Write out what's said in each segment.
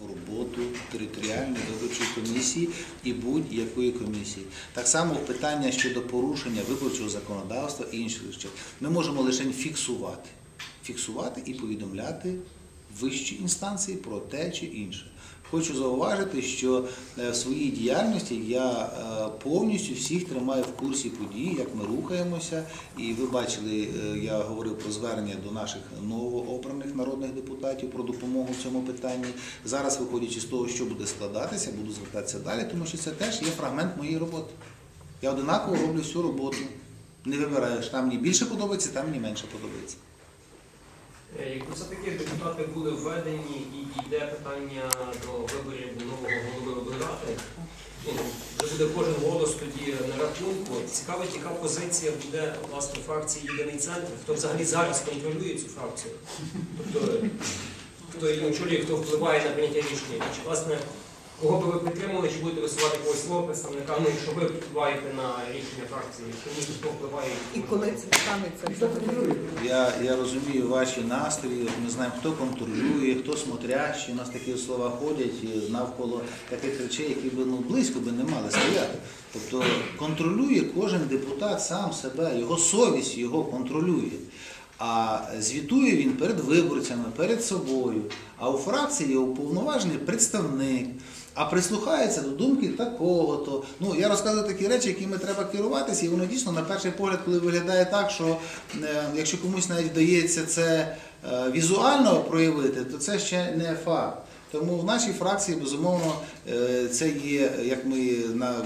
в роботу територіальної виборчої комісії і будь-якої комісії. Так само питання щодо порушення виборчого законодавства і інших речей. Ми можемо лише фіксувати, фіксувати і повідомляти вищі інстанції про те чи інше. Хочу зауважити, що е, в своїй діяльності я е, повністю всіх тримаю в курсі подій, як ми рухаємося. І ви бачили, е, я говорив про звернення до наших новообраних народних депутатів про допомогу в цьому питанні. Зараз, виходячи з того, що буде складатися, буду звертатися далі, тому що це теж є фрагмент моєї роботи. Я одинаково роблю всю роботу. Не вибираю, що там мені більше подобається, там мені менше подобається. Е, Якби все-таки депутати були введені і йде питання до виборів нового голови облигати, ну, вже буде кожен голос тоді на рахунку. Цікавить, яка позиція буде власне фракції Єдиний центр, хто взагалі зараз контролює цю фракцію, тобто хто її очолює, хто впливає на прийняття рішення. Чи власне кого би ви підтримали, чи будете висувати когось свого представника, ну якщо ви впливаєте на рішення фракції, якщо ні, то впливає І коли це станеться? Я, я розумію ваші настрої, ми знаємо, хто контролює, хто смотрящий. У нас такі слова ходять і навколо таких речей, які би ну, близько би не мали стояти. Тобто контролює кожен депутат сам себе, його совість його контролює. А звітує він перед виборцями, перед собою. А у фракції є уповноважений представник. А прислухається до думки такого-то. Ну я розказую такі речі, якими треба керуватися, і воно дійсно на перший погляд, коли виглядає так, що е, якщо комусь навіть вдається це е, візуально проявити, то це ще не факт. Тому в нашій фракції, безумовно, е, це є, як ми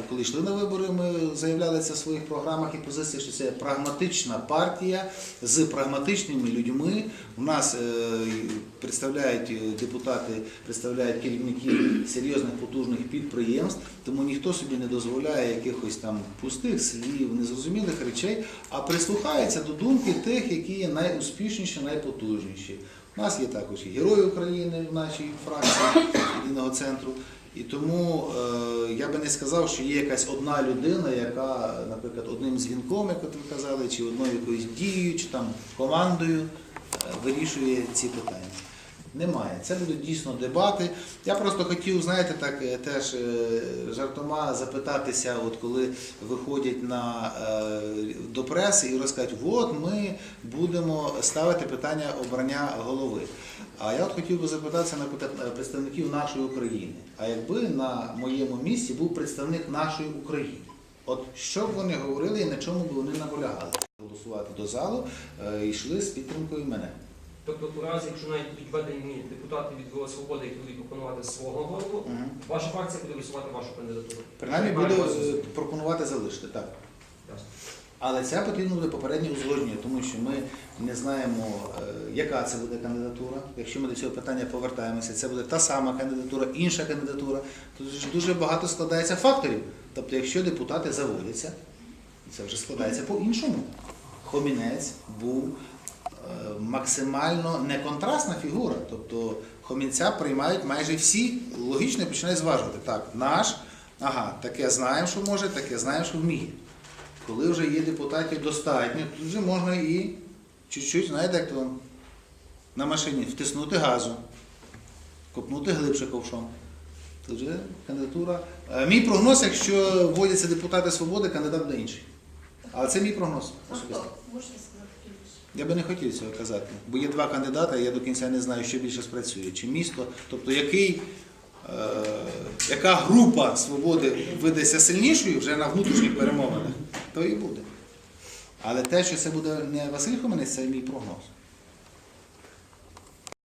коли йшли на вибори, ми заявляли це в своїх програмах і позиціях, що це прагматична партія з прагматичними людьми. У нас е, представляють е, депутати, представляють керівників серйозних потужних підприємств, тому ніхто собі не дозволяє якихось там пустих слів, незрозумілих речей, а прислухається до думки тих, які є найуспішніші, найпотужніші. Нас є також і герої України в нашій фракції єдиного центру. І тому е, я би не сказав, що є якась одна людина, яка, наприклад, одним дзвінком, як ви казали, чи одною якоюсь дією, чи там командою е, вирішує ці питання. Немає. Це будуть дійсно дебати. Я просто хотів, знаєте, так е, теж е, жартома запитатися, от коли виходять на, е, до преси і розкажуть, от ми будемо ставити питання обрання голови. А я от хотів би запитатися е, представників нашої України. А якби на моєму місці був представник нашої України, от що б вони говорили і на чому б вони наполягали? Голосувати до залу йшли з підтримкою мене. Тобто, у разі, якщо навіть будуть введені депутати від «Воля свободи, які будуть пропонувати свого голову, Мгм. ваша фракція буде висувати вашу кандидатуру. Принаймні вас- е, пропонувати залишити, так. Ясно. Але це потрібно буде попереднє узгодження, тому що ми не знаємо, е, яка це буде кандидатура. Якщо ми до цього питання повертаємося, це буде та сама кандидатура, інша кандидатура. Тут ж дуже багато складається факторів. Тобто, якщо депутати заводяться, це вже складається по-іншому. Хомінець був максимально неконтрастна фігура. Тобто Хомінця приймають майже всі, логічно починають зважувати. Так, наш, ага, таке знаємо, що може, таке знаємо, що вміє. Коли вже є депутатів достатньо, тут вже можна і чуть-чуть, знаєте, як то на машині втиснути газу, копнути глибше ковшом. Тут вже кандидатура. Е, Мій прогноз, якщо вводяться депутати свободи, кандидат буде інший. Але це мій прогноз. Особисто. хто? Можете сказати більше? Я би не хотів цього казати, бо є два кандидати, я до кінця не знаю, що більше спрацює, чи місто, тобто який, е, яка група свободи видасться сильнішою вже на внутрішніх перемовинах, то і буде. Але те, що це буде не Василь Хоменець, це мій прогноз.